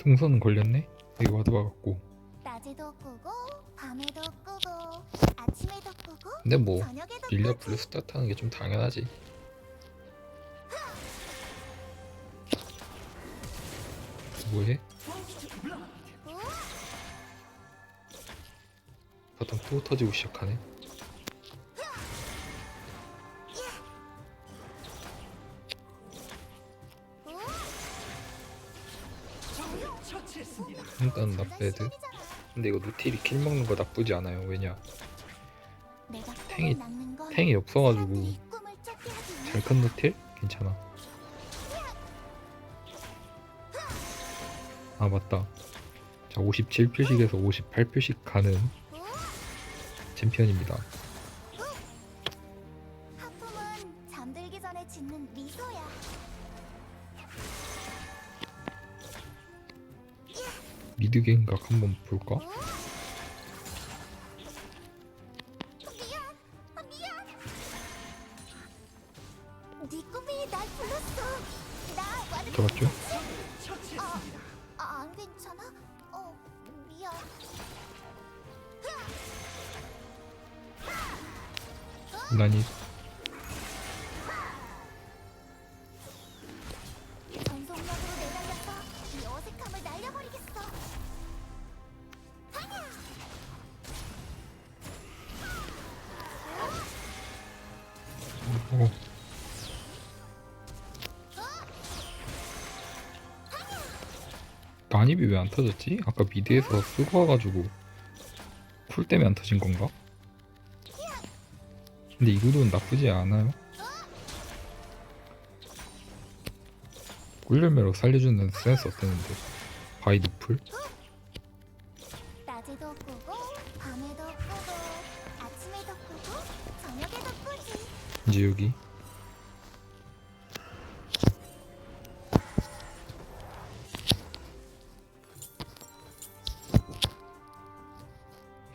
동선 걸렸네? 여기 와드 박았고 낮에도 꾸고 밤에도 꾸고 아침에도 꾸고 근데 뭐 저녁에도 릴리아 꾸지. 블루 스타트 하는 게 좀 당연하지 뭐해? 우, 바텀 또 터지고 시작하네 일단 나배드 근데 이거 노틸이 킬 먹는 거 나쁘지 않아요 왜냐 탱이- 탱이 없어가지고 잘큰 노틸? 괜찮아 아 맞다 자 57표식에서 58표식 가는 우, 챔피언입니다 미드 갱각 한번 볼까? 미안. 난이 난입이 왜 안 터졌지? 아까 미드에서 쓰고 와가지고 쿨 때문에 안 터진 건가? 근데 이 구도는 나쁘지 않아요. 꿀열매로 살려주는 센스 어땠는데? 바이 노플? 낮에도 꾸고, 밤에도 꾸고, 아침에도 꾸고, 저녁에도 꾸지. 이제 여기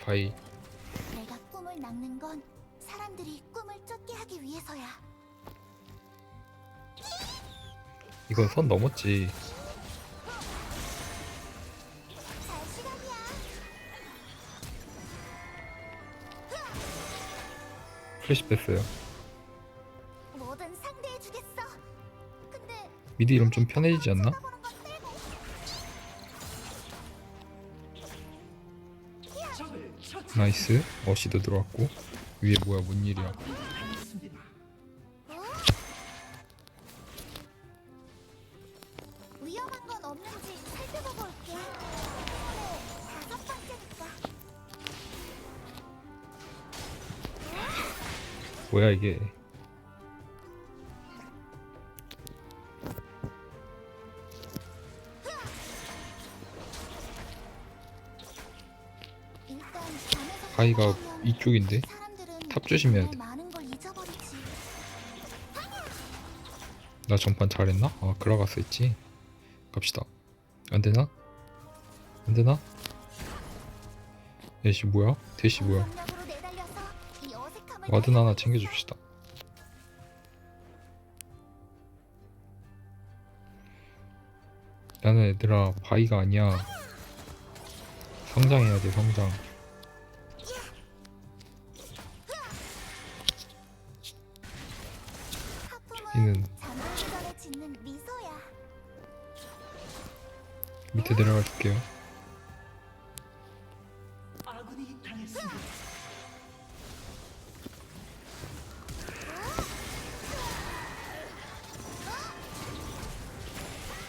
바이 내가 꿈을 낳는 건 사람들이 꿈을 쫓게 하기 위해서야. 이건 선 넘었지 잘 시간이야. 플래시 뺐어요 뭐든 상대해 주겠어. 근데 미드 이러면 좀 편해지지 않나? 쳐다보는 건 빼고. 나이스 어시도 들어왔고 위에 뭐야 뭔 일이야 위험한 건 없는지 살펴보고 올게. 이번에 다섯 번째니까. 뭐야 이게 바위가 이쪽인데 탑 조심해야 돼. 나 전판 잘했나? 아 그라가스 했지 갑시다 안 되나? 안 되나? 애쉬 뭐야? 대시 뭐야 이 어색함을 와든 하나 챙겨줍시다 나는 얘들아 바위가 아니야 성장해야 돼 성장 하품은 이는 잠들기 전에 미소야. 밑에 내려가 줄게요 아군이 당했습니다.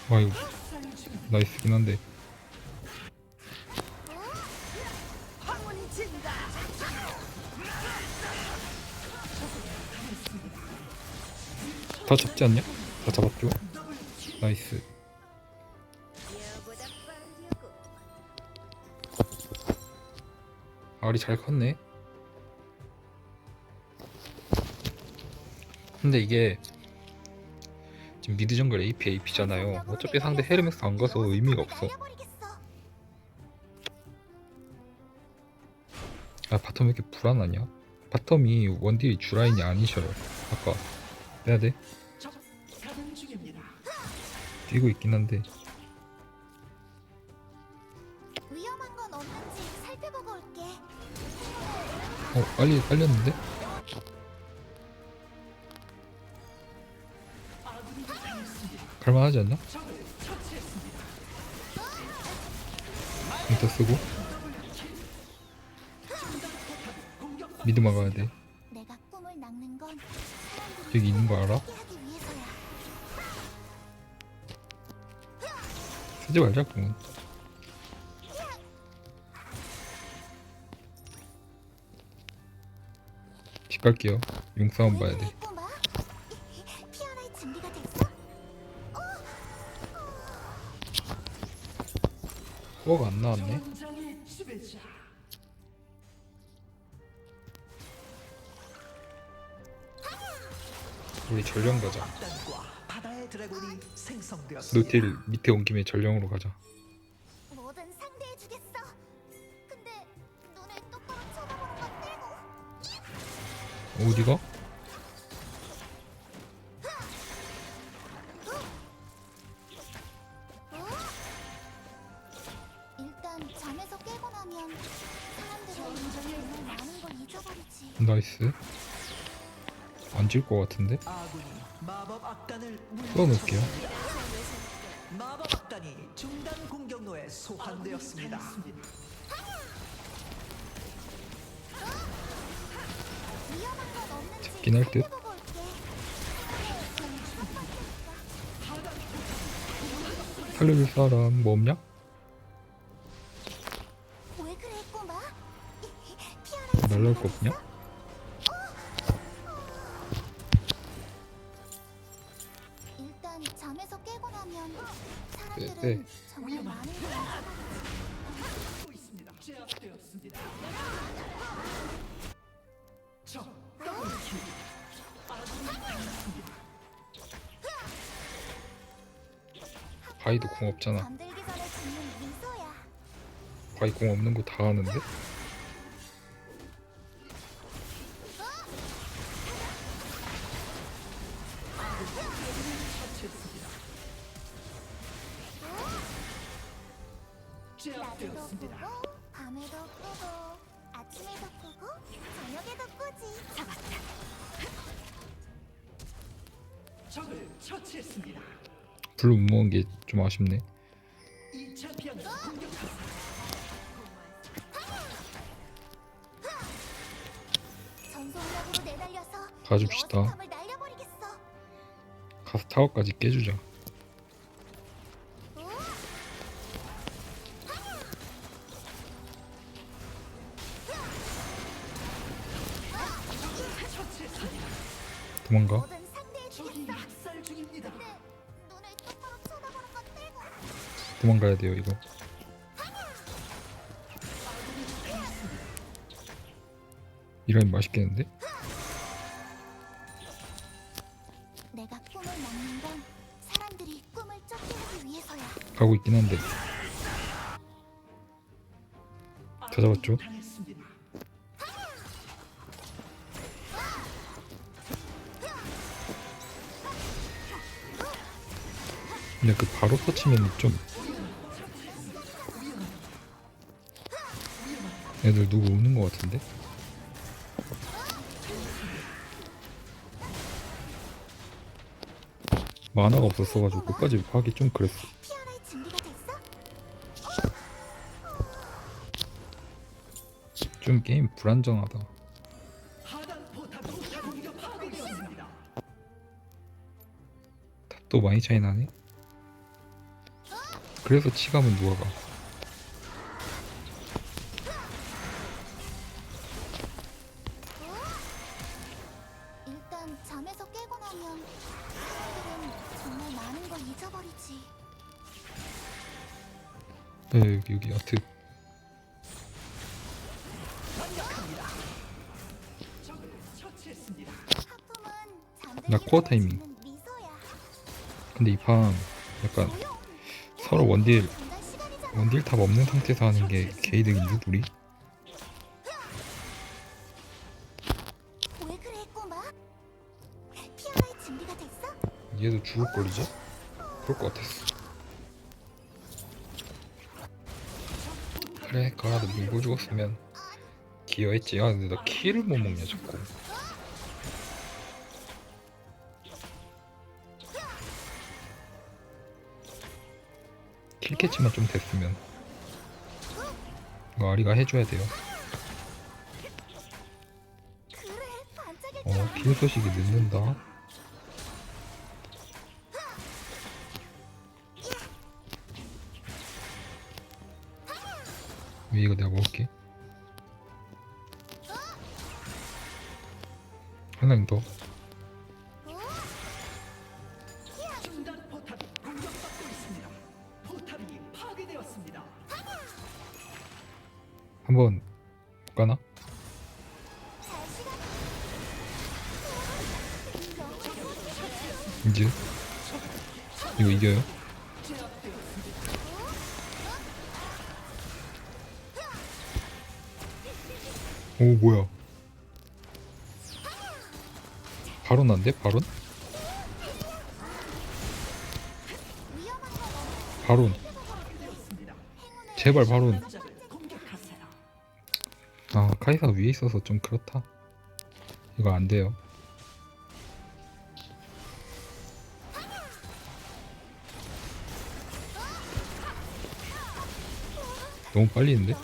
와 이거 나이스긴 한데 다 잡지 않냐? 다 잡았죠? 나이스 알이 잘 컸네 근데 이게 지금 미드 정글 AP AP잖아요 어차피 상대 헤르메스 안 가서 의미가 없어 아 바텀 왜 이렇게 불안하냐? 바텀이 원딜이 주라인이 아니셔요 아까 빼야 돼? 되고 있긴 한데 위험한 건 없는지 살펴보고 올게. 어 빨리 빨렸는데? 갈만하지 않나? 일단 쓰고 미드 막아야 돼 여기 있는 거 알아? 쓰지 말자 궁은 집 갈게요 용싸움 봐야 돼? 코어가 안 나왔네. 우리 전령 가자 드래곤이 생성되었습니다. 노틸 밑에 온 김에 전령으로 가자 뭐든 상대해 주겠어. 근데 눈을 똑바로 쳐다보는 건 빼고. 어디가? 일단 잠에서 깨고 나면 사람들은 정말 많은 걸 잊어버리지. 나이스 안 질 것 같은데? 아군이 마법 악단을 풀어놓을게요. 물리쳤습니다. 마법 악단이 중단 공격로에 소환되었습니다. 잡긴 할 듯. 살려줄 사람 뭐 없냐? 날라올 거 없냐? 네, 네. 바이도 공 없잖아. 바이 공 없는 거 다 아는데? 제압되었습니다. 꾸고 밤에도 꾸고 아침에도 꾸고 저녁에도 꾸지. 잡았다. 적을 처치했습니다. 블루 못 먹은 게 좀 아쉽네 공격하세요. 전속력으로 내달려서 가줍시다. 날려버리겠어. 가서 타워까지 깨주자 건 빼고. 도망가야 돼요 이거 이러면 맛있겠는데? 내가 꿈을 낚는 건 사람들이 꿈을 쫓게 하기 위해서야. 가고 있긴 한데 다 잡았죠? 근데 그 바로 터치면 좀 애들 누구 오는 것 같은데? 만화가 없었어가지고 끝까지 하기 좀 그랬어? 좀 게임 불안정하다. 탑도 많이 차이 나네 그래서 치감은 누가 가 일단 잠에서 깨고 나면 사람들은 정말 많은 걸 잊어버리지. 네, 여기 여기 아트. 하품은 잠들기 나 코어 타이밍. 짓는 미소야. 근데 이 판 약간 조용. 서로 원딜. 원딜 탑 없는 상태에서 하는 게 준비가 됐어? 얘도 죽을 걸리죠? 그럴 것 같았어 그래 가라도 물고 죽었으면 기여했지 아 근데 나 키를 못 먹냐 자꾸 킬 캐치만 좀 됐으면. 이거 아리가 해줘야 돼요. 어. 킬 소식이 늦는다. 위 이거 내가 먹을게? 하나님 더 한번 시간 이제 이거 이겨요? 오 뭐야 바론 안돼? 바론? 바론 제발 바론. 아 카이사 위에 있어서 좀 그렇다 이거 안 돼요 너무 빨리 했는데?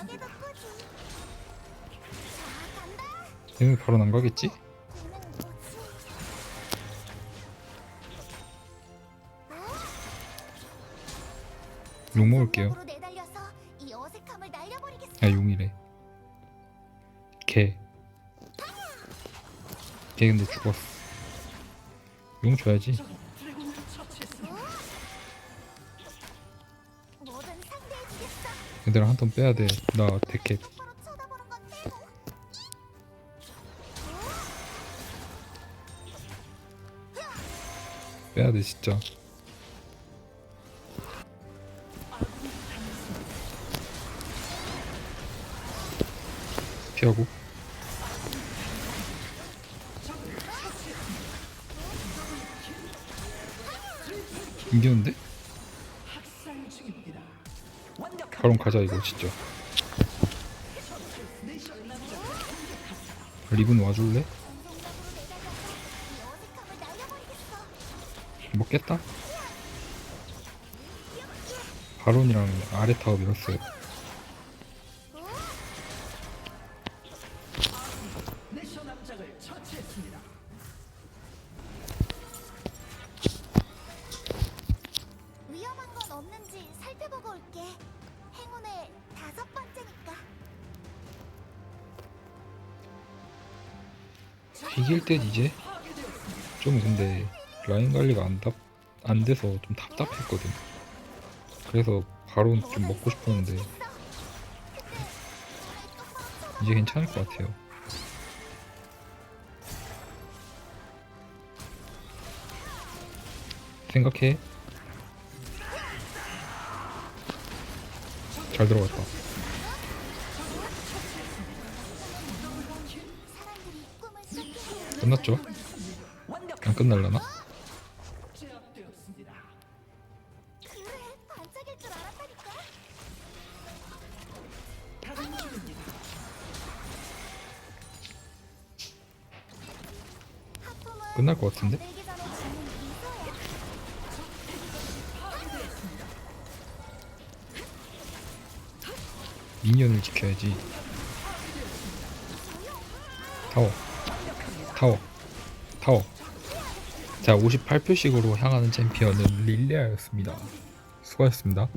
저녁에도 끄지 자 간다 얘는 바론 안 가겠지? 얘는 뭐지 욕 먹을게요 전력으로 내달려서 이 어색함을 날려버리겠어 아 용이래 개. 개 근데 죽었어 용 줘야지 얘들아 한 턴 빼야 돼나 건데 빼야 돼 진짜. 피하고. 이겼는데? 바론 가자 이거 진짜. 리븐 와줄래? 먹겠다? 바론이랑 아래 타워 밀었어요 이길 듯 이제 좀 근데 라인 관리가 안, 답, 안 돼서 좀 답답했거든. 그래서 바론 좀 먹고 싶었는데 이제 괜찮을 것 같아요. 생각해. 잘 들어갔다 끝났죠? 안 끝날라나? 끝날 것 같은데? 미니언을 지켜야지 타워 타워. 타워. 자 58표씩으로 향하는 챔피언은 릴레아였습니다. 수고하셨습니다